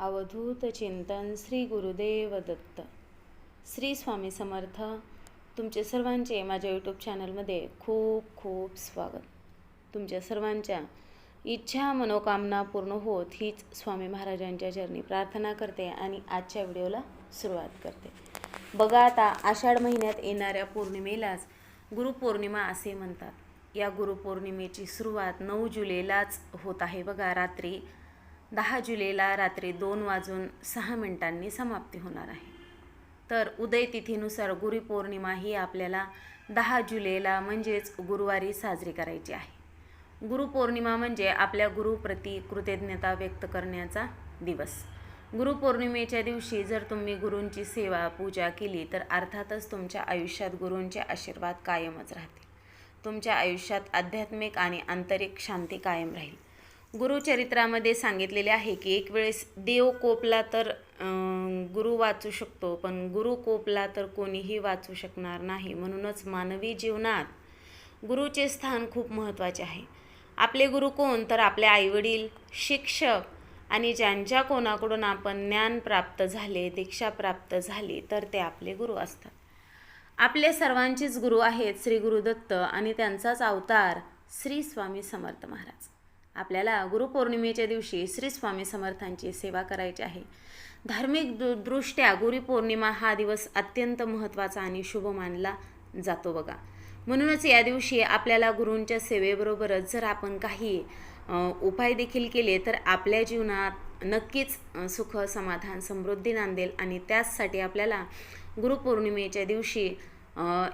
अवधूत चिंतन श्री गुरुदेव दत्त. श्री स्वामी समर्थ. तुमचे सर्वांचे माझ्या यूट्यूब चॅनलमध्ये खूप खूप स्वागत. तुमच्या सर्वांच्या इच्छा मनोकामना पूर्ण होत हीच स्वामी महाराजांच्या चरणी प्रार्थना करते आणि आजच्या व्हिडिओला सुरुवात करते. बघा आता आषाढ महिन्यात येणाऱ्या पौर्णिमेलाच गुरुपौर्णिमा असे म्हणतात. या गुरुपौर्णिमेची सुरुवात नऊ जुलैलाच होत आहे बघा रात्री दहा जुलैला रात्री दोन वाजून सहा मिनिटांनी समाप्ती होणार आहे. तर उदय तिथीनुसार गुरुपौर्णिमा ही आपल्याला दहा जुलैला म्हणजेच गुरुवारी साजरी करायची आहे. गुरुपौर्णिमा म्हणजे आपल्या गुरुप्रती कृतज्ञता व्यक्त करण्याचा दिवस. गुरुपौर्णिमेच्या दिवशी जर तुम्ही गुरूंची सेवा पूजा केली तर अर्थातच तुमच्या आयुष्यात गुरूंचे आशीर्वाद कायमच राहतील. तुमच्या आयुष्यात आध्यात्मिक आणि आंतरिक शांती कायम राहील. गुरुचरित्रामध्ये सांगितलेले आहे की एक वेळेस देव कोपला तर गुरु वाचू शकतो पण गुरु कोपला तर कोणीही वाचू शकणार नाही. म्हणूनच मानवी जीवनात गुरुचे स्थान खूप महत्त्वाचे आहे. आपले गुरु कोण? तर आपले आईवडील शिक्षक आणि ज्यांच्या कोणाकडून आपण ज्ञान प्राप्त झाले दीक्षा प्राप्त झाली तर ते आपले गुरु असतात. आपले सर्वांचेच गुरु आहेत श्री गुरुदत्त आणि त्यांचाच अवतार श्री स्वामी समर्थ महाराज. आपल्याला गुरुपौर्णिमेच्या दिवशी श्री स्वामी समर्थांची सेवा करायची आहे. धार्मिक दृष्ट्या गुरुपौर्णिमा हा दिवस अत्यंत महत्त्वाचा आणि शुभ मानला जातो बघा. म्हणूनच या दिवशी आपल्याला गुरूंच्या सेवेबरोबरच जर आपण काही उपाय देखील केले तर आपल्या जीवनात नक्कीच सुख समाधान समृद्धी नांदेल आणि त्याचसाठी आपल्याला गुरुपौर्णिमेच्या दिवशी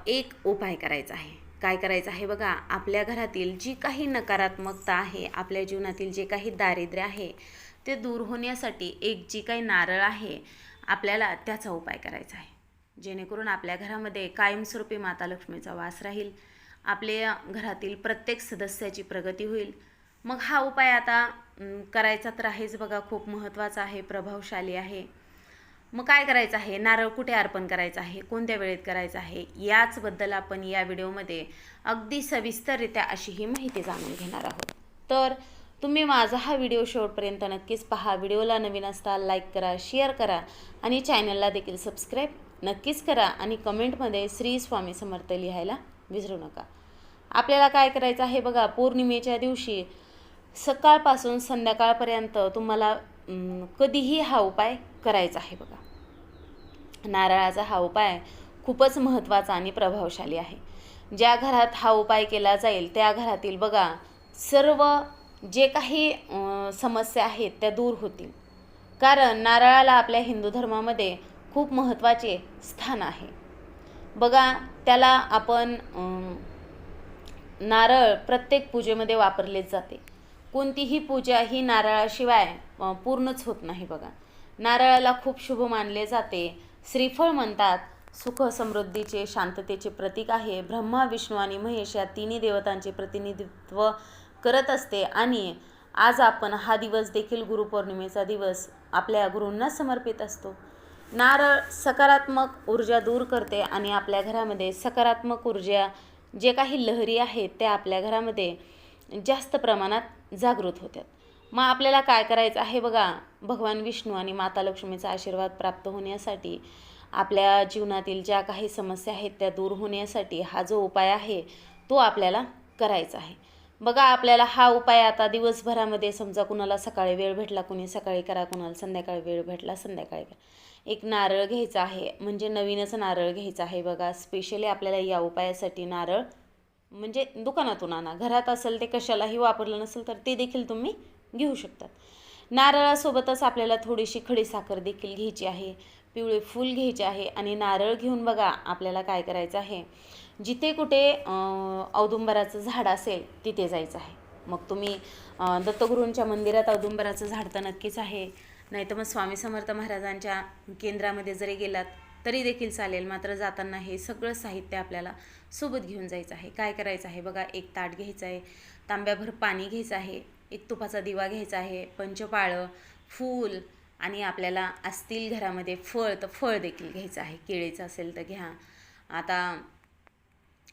एक उपाय करायचा आहे. काय करायचं आहे बघा आपल्या घरातील जी काही नकारात्मकता आहे आपल्या जीवनातील जे काही दारिद्र्य आहे ते दूर होण्यासाठी एक जी काही नारळ आहे आपल्याला त्याचा उपाय करायचा आहे. जेणेकरून आपल्या घरामध्ये कायमस्वरूपी माता लक्ष्मीचा वास राहील आपल्या घरातील प्रत्येक सदस्याची प्रगती होईल. मग हा उपाय आता करायचा तर आहेच बघा खूप महत्त्वाचा आहे प्रभावशाली आहे. मग काय करायचं आहे? नारळ कुठे अर्पण करायचं आहे? कोणत्या वेळेत करायचं आहे? याचबद्दल आपण या व्हिडिओमध्ये अगदी सविस्तररित्या अशी ही माहिती जाणून घेणार आहोत. तर तुम्ही माझा हा व्हिडिओ शेवटपर्यंत नक्कीच पहा. व्हिडिओला नवीन असता लाईक करा शेअर करा आणि चॅनलला देखील सबस्क्राईब नक्कीच करा आणि कमेंटमध्ये श्री स्वामी समर्थ लिहायला विसरू नका. आपल्याला काय करायचं आहे बघा पौर्णिमेच्या दिवशी सकाळपासून संध्याकाळपर्यंत तुम्हाला कधीही हा उपाय करायचा आहे बघा. नारळाचा हा उपाय खूपच महत्त्वाचा आणि प्रभावशाली आहे. ज्या घरात हा उपाय केला जाईल त्या घरातील बघा सर्व जे काही समस्या आहेत त्या दूर होतील. कारण नारळाला आपल्या हिंदू धर्मामध्ये खूप महत्त्वाचे स्थान आहे. बघा त्याला आपण नारळ प्रत्येक पूजेमध्ये वापरलेच जाते. कोणतीही पूजा ही नारळाशिवाय पूर्णच होत नाही बघा. नारळाला खूप शुभ मानले जाते. श्रीफळ म्हणतात सुख समृद्धीचे शांततेचे प्रतीक आहे. ब्रह्मा विष्णू आणि महेश या तिन्ही देवतांचे प्रतिनिधित्व करत असते. आणि आज आपण हा दिवस देखील गुरुपौर्णिमेचा दिवस आपल्या गुरूंना समर्पित असतो. नारळ सकारात्मक ऊर्जा दूर करते आणि आपल्या घरामध्ये सकारात्मक ऊर्जा जे काही लहरी आहेत त्या आपल्या घरामध्ये जास्त प्रमाणात जागृत होतात. मग आपल्याला काय करायचं आहे बघा? भगवान विष्णू आणि माता लक्ष्मीचा आशीर्वाद प्राप्त होण्यासाठी आपल्या जीवनातील ज्या काही समस्या आहेत त्या दूर होण्यासाठी हा जो उपाय आहे तो आपल्याला करायचा आहे. बघा आपल्याला हा उपाय आता दिवसभरामध्ये समजा कुणाला सकाळी वेळ भेटला कुणी सकाळी करा कुणाला संध्याकाळी वेळ भेटला संध्याकाळी करा. एक नारळ घ्यायचा आहे म्हणजे नवीनच नारळ घ्यायचा आहे बघा. स्पेशली आपल्याला या उपायासाठी नारळ म्हणजे दुकानातून आणा. घरात असेल ते कशालाही वापरलं नसेल तर ते देखील तुम्ही घेऊ शकतात. नारळासोबतच आपल्याला थोडीशी खडी साखर देखील घ्यायची आहे. पिवळे फूल घ्यायचे आहे आणि नारळ घेऊन बघा आपल्याला काय करायचं आहे. जिथे कुठे औदुंबराचं झाड असेल तिथे जायचं आहे. मग तुम्ही दत्तगुरूंच्या मंदिरात औदुंबराचं झाड तर नक्कीच आहे. नाही तर मग स्वामी समर्थ महाराजांच्या केंद्रामध्ये जरी गेलात तरी देखील चालेल. मात्र जाताना हे सगळं साहित्य आपल्याला सोबत घेऊन जायचं आहे. काय करायचं आहे? बघा एक ताट घ्यायचं आहे. तांब्याभर पाणी घ्यायचं आहे. एक तुपाचा दिवा घ्यायचा आहे पंचपाळं फूल आणि आपल्याला असतील घरामध्ये फळ तर फळ देखील घ्यायचं आहे. केळीचं असेल तर घ्या. आता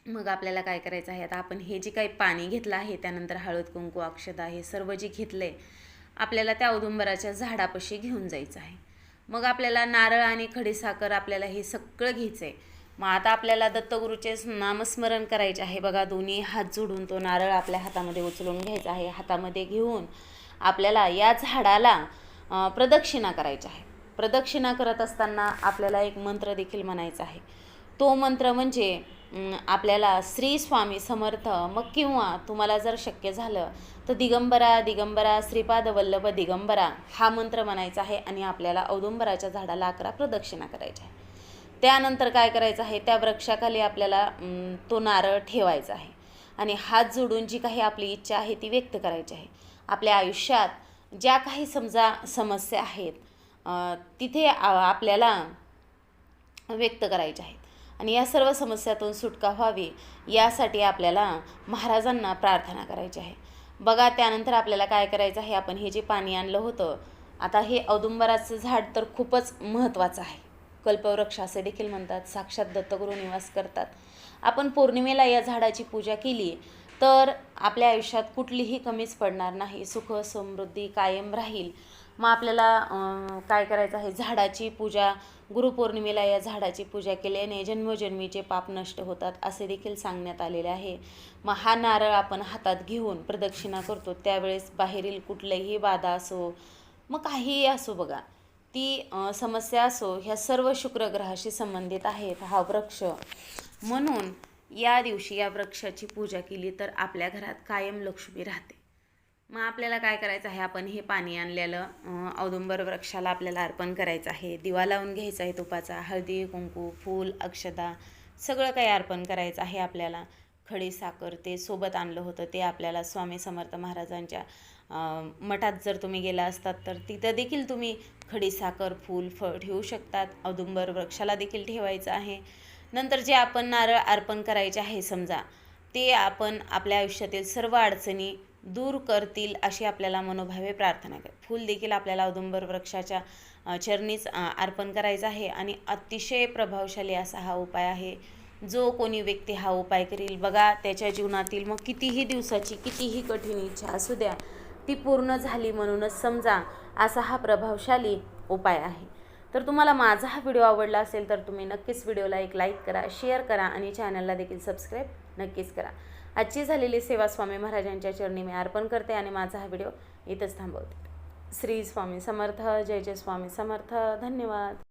मग आपल्याला काय करायचं आहे? आता आपण हे जे काही पाणी घेतलं आहे त्यानंतर हळद कुंकू अक्षता हे सर्व जे घेतलं आहे आपल्याला त्या औदुंबराच्या झाडापाशी घेऊन जायचं आहे. मग आपल्याला नारळ आणि खडीसाखर आपल्याला हे सगळं घ्यायचं आहे मग आता आपल्याला दत्तगुरूचे नामस्मरण करायचे आहे. बघा दोन्ही हात जोडून तो नारळ आपल्या हातामध्ये उचलून घ्यायचा आहे. हातामध्ये घेऊन आपल्याला या झाडाला प्रदक्षिणा करायची आहे. प्रदक्षिणा करत असताना आपल्याला एक मंत्र देखील म्हणायचा आहे. तो मंत्र म्हणजे आपल्याला श्री स्वामी समर्थ मग किंवा तुम्हाला जर शक्य झालं तर दिगंबरा दिगंबरा श्रीपाद वल्लभ दिगंबरा हा मंत्र म्हणायचा आहे आणि आपल्याला औदुंबराच्या झाडाला अकरा प्रदक्षिणा करायच्या आहे. त्यानंतर काय करायचं आहे? त्या वृक्षाखाली आपल्याला तो नारळ ठेवायचा आहे. आणि हात जोडून जी काही आपली इच्छा आहे ती व्यक्त करायची आहे. आपल्या आयुष्यात ज्या काही समजा समस्या आहेत तिथे आपल्याला व्यक्त करायच्या आहेत. आणि या सर्व समस्यातून सुटका व्हावी यासाठी आपल्याला महाराजांना प्रार्थना करायची आहे. बघा त्यानंतर आपल्याला काय करायचं आहे? आपण हे जे पाणी आणलं होतं आता हे औदुंबराचं झाड तर खूपच महत्त्वाचं आहे. कल्पवृक्ष असे देखील म्हणतात साक्षात दत्तगुरू निवास करतात. आपण पौर्णिमेला या झाडाची पूजा केली तर आपल्या आयुष्यात कुठलीही कमीच पडणार नाही. सुख समृद्धी कायम राहील. मग आपल्याला काय करायचं आहे? झाडाची पूजा गुरुपौर्णिमेला या झाडाची पूजा केल्याने जन्मजन्मीचे पाप नष्ट होतात असे देखील सांगण्यात आलेले आहे. मग हा नारळ आपण हातात घेऊन प्रदक्षिणा करतो. त्यावेळेस बाहेरील कुठल्याही बाधा असो मग काहीही असो बघा. ती समस्या असो ह्या सर्व शुक्रग्रहाशी संबंधित आहेत. हा वृक्ष. म्हणून या दिवशी या वृक्षाची पूजा केली तर आपल्या घरात कायम लक्ष्मी राहते. मग आपल्याला काय करायचं आहे? आपण हे पाणी आणलेलं औदुंबर वृक्षाला आपल्याला अर्पण करायचं आहे. दिवा लावून घ्यायचा आहे तुपाचा. हळदी कुंकू फूल अक्षदा सगळं काही अर्पण करायचं आहे आपल्याला. खडी साखर ते सोबत आणलं होतं. ते आपल्याला स्वामी समर्थ महाराजांच्या मठात जर तुम्ही गेला असतात तर तिथं देखील तुम्ही खडी साखर फूल फळ ठेवू शकतात. औदुंबर वृक्षाला देखील ठेवायचं आहे. नंतर जे आपण नारळ अर्पण करायचे आहे समजा ते आपण आपल्या आयुष्यातील सर्व अडचणी दूर करतील अशी आपल्याला मनोभावे प्रार्थना कर. फूल देखील आपल्याला औदुंबर वृक्षाच्या चरणीच अर्पण करायचं आहे आणि अतिशय प्रभावशाली असा हा उपाय आहे. जो कोणी व्यक्ती हा उपाय करील बघा त्याच्या जीवनातील मग कितीही दिवसाची कितीही कठीण इच्छा असू द्या ती पूर्ण झाली म्हणूनच समजा असा हा प्रभावशाली उपाय आहे. तर तुम्हाला माझा हा व्हिडिओ आवडला असेल तर तुम्ही नक्कीच व्हिडिओला एक लाईक करा शेअर करा आणि चॅनलला देखील सबस्क्राईब नक्कीच करा. आजची झालेली सेवा स्वामी महाराजांच्या चरणी मी अर्पण करते आणि माझा हा व्हिडिओ इथंच थांबवते. श्री स्वामी समर्थ जय जय स्वामी समर्थ धन्यवाद.